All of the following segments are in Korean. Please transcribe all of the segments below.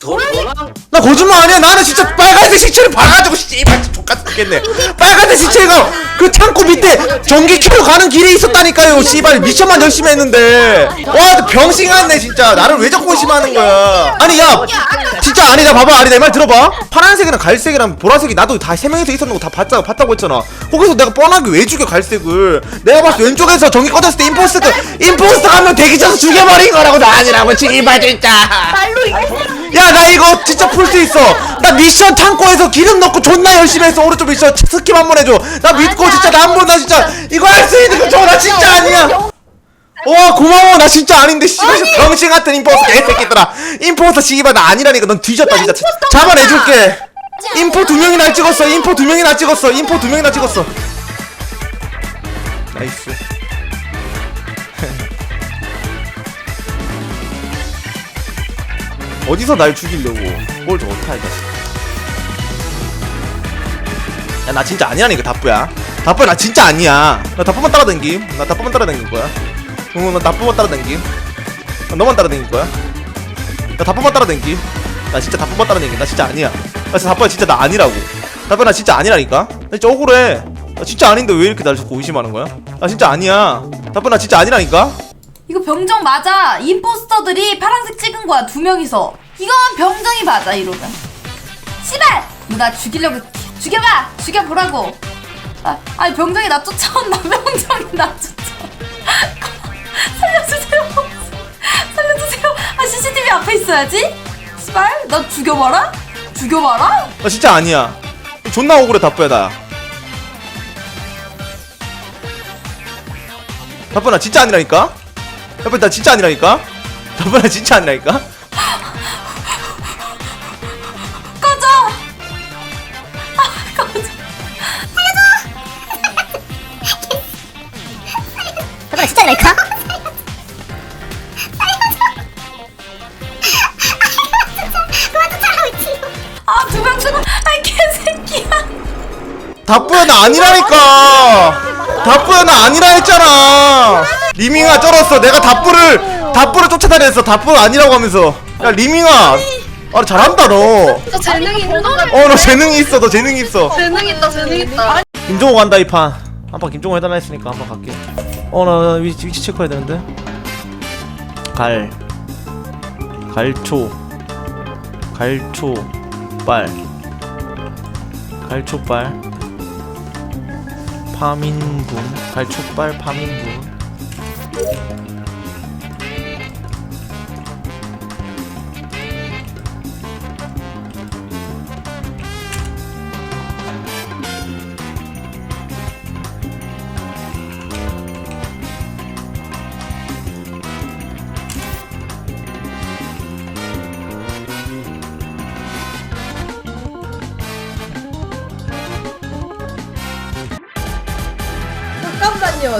더 너랑 나 거짓말 아니야. 나는 진짜 빨간색 시체를 봐가지고 씨발 족같겠네. 빨간색 시체가 그 창고 밑에 전기 켜고 가는 길에 있었다니까요. 씨발 미션만 열심히 했는데. 와 병신 같네 진짜. 나를 왜 자꾸 의심하는 거야? 아니 야 진짜 아니다. 봐봐 아니 내 말 들어봐. 파란색이랑 갈색이랑 보라색이 나도 다 세 명이서 있었는 거 다 봤자, 봤다고 했잖아. 거기서 내가 뻔하게 왜 죽여 갈색을? 내가 봤을 때 왼쪽에서 전기 꺼졌을 때 임포스터 임포스터 한명 대기 쳐서 죽여버린 거라고 나 아니라고 씨발 진짜. 말로 이거 야나 이거 진짜 풀 수 있어. 나 미션 창고에서 기름 넣고 존나 열심히 했어 오른쪽 미션 스킵 한 번 해줘. 나 믿고 진짜 번나 진짜 이거 할 수 있는 거줘나 진짜 아니야. 와 고마워. 나 진짜 아닌데 씨발. 병신 같은 임포스터 개새끼들아. 임포스터 씨발 나 아니라니까. 넌 뒤졌다 진짜. 잡아내줄게. 인포 두 명이나 찍었어. 인포 두 명이나 찍었어. 인포 두 명이나 찍었어. 나이스. 어디서 날 죽이려고? 뭘 저거 타야 야 나 진짜 아니라니까 다뿌야 다뿌야 나 진짜 아니야 나 다뿌만 따라댕김 나 다뿌만 따라댕길 거야 응나 다뿌만 따라댕김 나 너만 따라댕길 거야 나 다뿌만 따라댕김 나 진짜 다뿌만 따라댕김 나 진짜 아니야 나 진짜 다뿌야 진짜 나 아니라고 다뿌야 나 진짜 아니라니까 나 진짜 억울해 나 진짜 아닌데 왜 이렇게 날 자꾸 의심하는 거야 나 진짜 아니야 다뿌야 나 진짜 아니라니까 이거 병정 맞아. 임포스터들이 파란색 찍은 거야 두 명이서. 이건 병정이 맞아 이러면. 씨발! 너 나 죽이려고 죽여봐. 죽여보라고. 아, 아니 병정이 나 쫓아온다. 병정이 나 쫓아. 살려주세요. 살려주세요. 아 CCTV 앞에 있어야지. 씨발, 나 죽여봐라. 죽여봐라. 나 진짜 아니야. 존나 억울해 다뿌야 나. 다뿌야 나 진짜 아니라니까. 다뿌야 나 진짜 아니라니까. 다뿌야 나 진짜 아니라니까. 다뿌야 나 아니라니까. 다뿌야 나 아니라 했잖아. 리밍아 쩔었어. 내가 다뿌를 다뿌를 쫓아다녔어. 다뿌 아니라고 하면서. 야 리밍아. 아 잘한다 너. 저 재능이 있는 거 같아. 어 너 재능이 있어. 너 재능이 있어. 재능 있다, 재능 있다. 김종호 간다 이 판. 한판 김종호 해달라 했으니까 한판 갈게. 어나 위치, 위치 체크해야 되는데. 갈. 갈초. 갈초. 빨. 갈초 빨. 파민군. 갈초빨 파민군.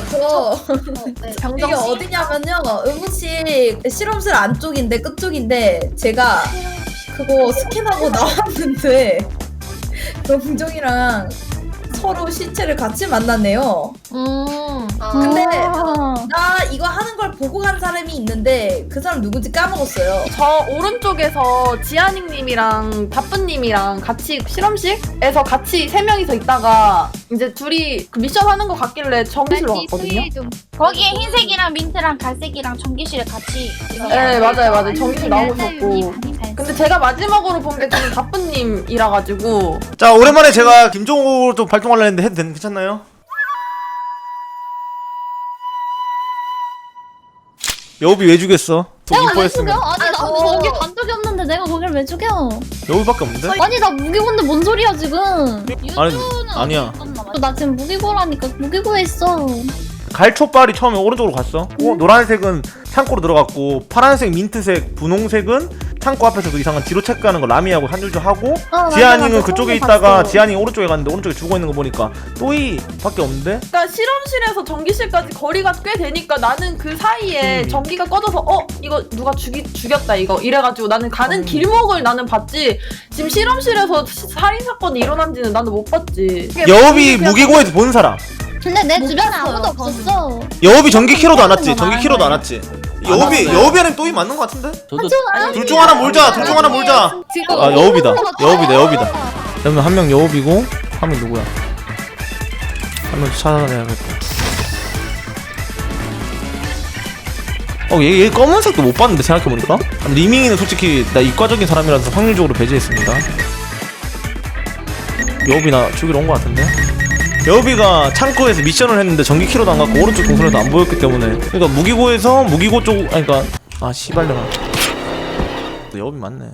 잠깐만요. 저 네, 이게 병정. 어디냐면요. 의무실 실험실 안쪽인데 끝쪽인데 제가 그거 스캔하고 나왔는데 병정이랑 서로 시체를 같이 만났네요. 음. 근데 아. 나 이거 하는 걸 보고 간 사람이 있는데 그 사람 누군지 까먹었어요. 저 오른쪽에서 지아닝님이랑 다뿌님이랑 같이 실험실에서 같이 세 명이서 있다가 이제 둘이 그 미션 하는 거 같길래 정비실로 왔거든요. 거기에 흰색이랑 민트랑 갈색이랑 전기실에 같이 네 맞아요 맞아요 정비실 나오고 있었고. 근데 제가 마지막으로 본게 저는 다뿌님이라 가지고 자 오랜만에 제가 김종호 좀 발동하려 했는데 해도 되는 괜찮나요? 여우비 왜 죽였어? 또 내가 왜 죽여? 인포했으면 아니 나 저- 거기 간 적이 없는데 내가 거기를 왜 죽여? 여우비밖에 없는데? 아니 나 무기고인데 뭔 소리야 지금? 아니 아니야 나 지금 무기고라니까 무기고에 있어. 갈초빨이 처음에 오른쪽으로 갔어 어, 노란색은 창고로 들어갔고 파란색 민트색 분홍색은 창고 앞에서 그 이상한 뒤로 체크하는 거 라미하고 한줄도 하고 어, 맞아, 지아닝은 맞아. 그쪽에 있다가 봤어. 지아닝 오른쪽에 갔는데 오른쪽에 죽어 있는 거 보니까 또이 밖에 없는데? 그러니까 실험실에서 전기실까지 거리가 꽤 되니까 나는 그 사이에 음. 전기가 꺼져서 어 이거 누가 죽이, 죽였다 이거. 이래가지고 나는 가는 길목을 나는 봤지. 지금 실험실에서 시- 살인 사건이 일어난지는 나는 못 봤지. 여우비 무기고에서 본 사람. 근데 내못 주변에 아무도. 없었어. 여우비 전기 키로도 안 왔지. 거 전기 키로도 안 왔지 여우비 여우비랑 또이 맞는 거 같은데? 저도 둘 중 하나 몰자 둘 중 하나 몰자. 지금 아 여우비다. 여우비다 여우비다. 그러면 한 명 여우비고 한 명 누구야? 한 명 찾아내야겠다. 어얘 얘 검은색도 못 봤는데 생각해보니까? 리밍이는 솔직히 나 이과적인 사람이라서 확률적으로 배제했습니다. 여우비 나 죽이러 온 거 같은데 여우비가 창고에서 미션을 했는데 전기 키로도 안 갔고 오른쪽 동선에도 안 보였기 때문에 그러니까 무기고에서 무기고 쪽 아니 그러니까 아 씨발려나 여우비 맞네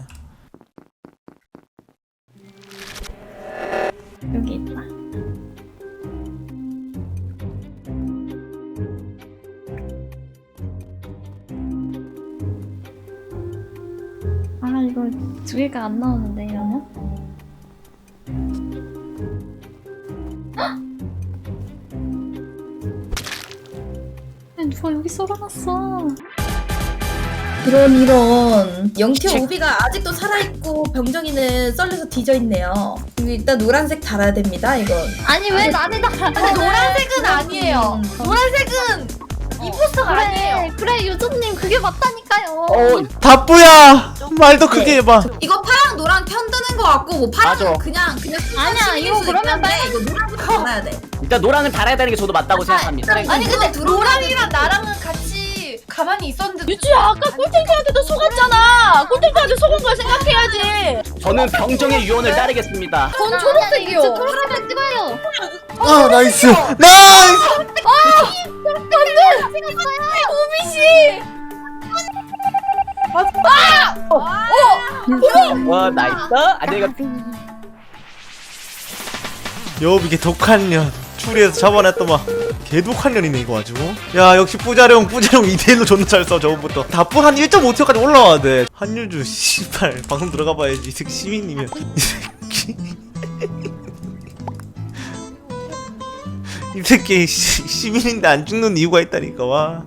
여기 있다. 아 이거 두 개가 안 나오는데 이러면? 헉! 누가 여기 썰어놨어? 이런 이런 영티 오비가 아직도 살아있고 병정이는 썰려서 뒤져있네요 여기 일단 노란색 달아야 됩니다 이건 아니 왜 나를 다 근데 노란색은 아니에요. 노란색은 임포스터가 아니에요. 그래 유조님 그게 맞다니까요. 어 다뿌야 말도 크게 해봐 이거 파랑 노랑 편드는 거 같고 뭐 파랑 맞아. 그냥 그냥 아니야, 이거 그러면 빨간 이거 노란색 달아야 돼 일단 노랑은 달아야 되는 게 저도 맞다고 생각합니다. 아니 근데 노랑이랑 나랑은 같이 가만히 있었는데 유주야 아까 꿀탱탱한테도 속았잖아. 꿀탱탱한테 속은 걸 생각해야지. 저는 병정의 유언을 따르겠습니다. 전 초록색이요. 초록색 찍어요. 아 나이스 나이스 우비 씨. 와 나이스. 안녕히 가. 여우비 개 독한 년. 추리해서 잡아냈더만. 개 독한 년이네 이거 가지고 야 역시 뿌자룡 뿌자룡 이대일로 존나 잘써 저번부터. 다뿌 한 1.5티어까지 올라와야 돼. 한율주 씨발. 방송 들어가 봐야지 이 시민이면. 이 새끼. 이 새끼 시, 시민인데 안 죽는 이유가 있다니까 와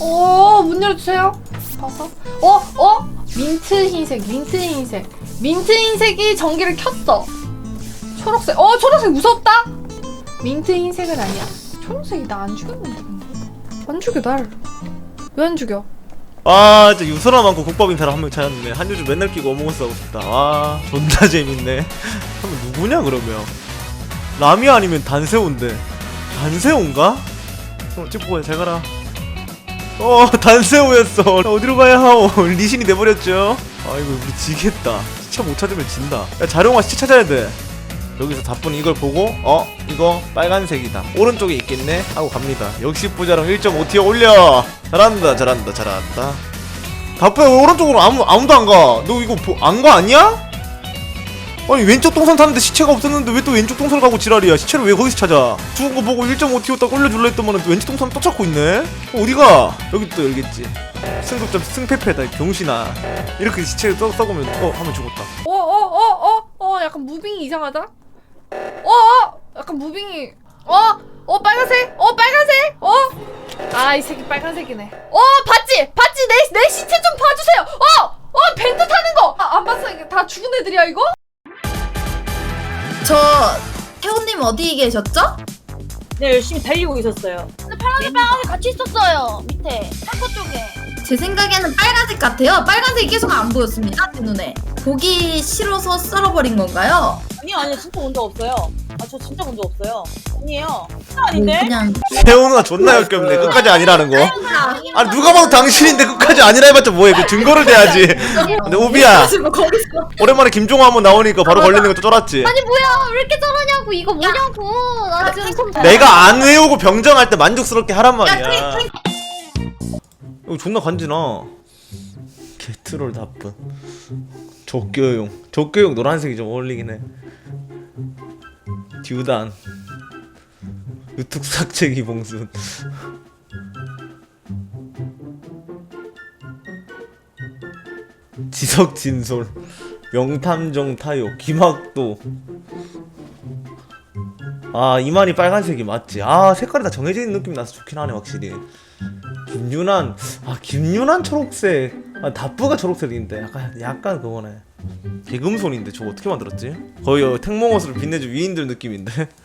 어, 문 열어주세요. 봐서. 어, 어? 민트 흰색, 민트 흰색. 민트 흰색이 전기를 켰어. 초록색. 어, 초록색 무섭다? 민트 흰색은 아니야. 초록색이 나 안 죽였는데. 안 죽여, 날. 왜 안 죽여? 아 진짜 유선화 많고 국밥인 사람 한 명 찾았네 한유주 맨날 끼고 어몽어스 하고 싶다 와 존나 재밌네 그러면 누구냐 그러면 라미아 아니면 단세우인데 단세우인가? 어 찍고 잘 가라. 어 단세우였어. 어디로 가야 하오? 리신이 돼버렸죠. 아이고 우리 지겠다. 시차 못 찾으면 진다. 야 자룡아 시차 찾아야 돼. 여기서 다뿐 이걸 보고 어 이거 빨간색이다. 오른쪽에 있겠네? 하고 갑니다. 역시 부자랑 1.5티어 올려. 잘한다 잘한다 잘한다. 왜 오른쪽으로 아무, 아무도 안가너 이거 안가 아니야? 아니 왼쪽 동선 타는데 시체가 없었는데 왜 또 왼쪽 동선 가고 지랄이야 시체를 왜 거기서 찾아 죽은 거 보고 1.5티어 딱 올려줄라 했더만 왼쪽 동선 또 찾고 있네 어, 어디가 여기 또 여기겠지 승급점 승패패다 병신아 이렇게 시체를 썩, 썩으면 어 하면 죽었다 어, 어, 어, 어, 어, 약간 무빙이 이상하다? 어, 어, 약간 무빙이, 어, 어, 빨간색, 어, 빨간색, 어? 아, 이 새끼 빨간색이네. 어, 봤지? 봤지? 내, 내 시체 좀 봐주세요! 어! 어, 벤트 타는 거! 아, 안 봤어. 이게 다 죽은 애들이야, 이거? 저 태호님 어디 계셨죠? 네 열심히 달리고 있었어요. 근데 파란색 빨간색 같이 있었어요. 밑에 창고 쪽에. 제 생각에는 빨간색 같아요 빨간색이 계속 안 보였습니다 제 눈에 보기 싫어서 썰어버린 건가요? 아니요 아니요 진짜 본적 없어요. 아 저 진짜 본적 없어요. 아니에요. 진짜 뭐 아닌데? 그냥 세훈아 존나 역겹네. 끝까지 아니라는 거. 아니 누가 봐도 당신인데 끝까지 아니라 해봤자 뭐해. 그 증거를 대야지. 근데 우비야. 뭐 거기서 오랜만에 김종호 한번 나오니까 바로 걸리는 거 쫄았지. 아니 뭐야. 왜 이렇게 저러냐고. 이거 뭐냐고. 나 지금 손 내가 안 외우고 병정할 때 만족스럽게 하란 말이야. 이거 존나 간지나. 개트롤 나쁜 적교용. 적교용 노란색이 좀 어울리긴 해 듀단. 유튜브 삭제기 봉순. 지석 진솔. 명탐정 타요. 김학도. 아 이만이 빨간색이 맞지. 아 색깔이 다 정해져 있는 느낌이 나서 좋긴 하네 확실히. 김윤환 아 김윤환 초록색. 아 다뿌가 초록색인데. 약간 약간 그거네 개금손인데 저거 어떻게 만들었지? 거의 어, 택몽옷을 빛내준 위인들 느낌인데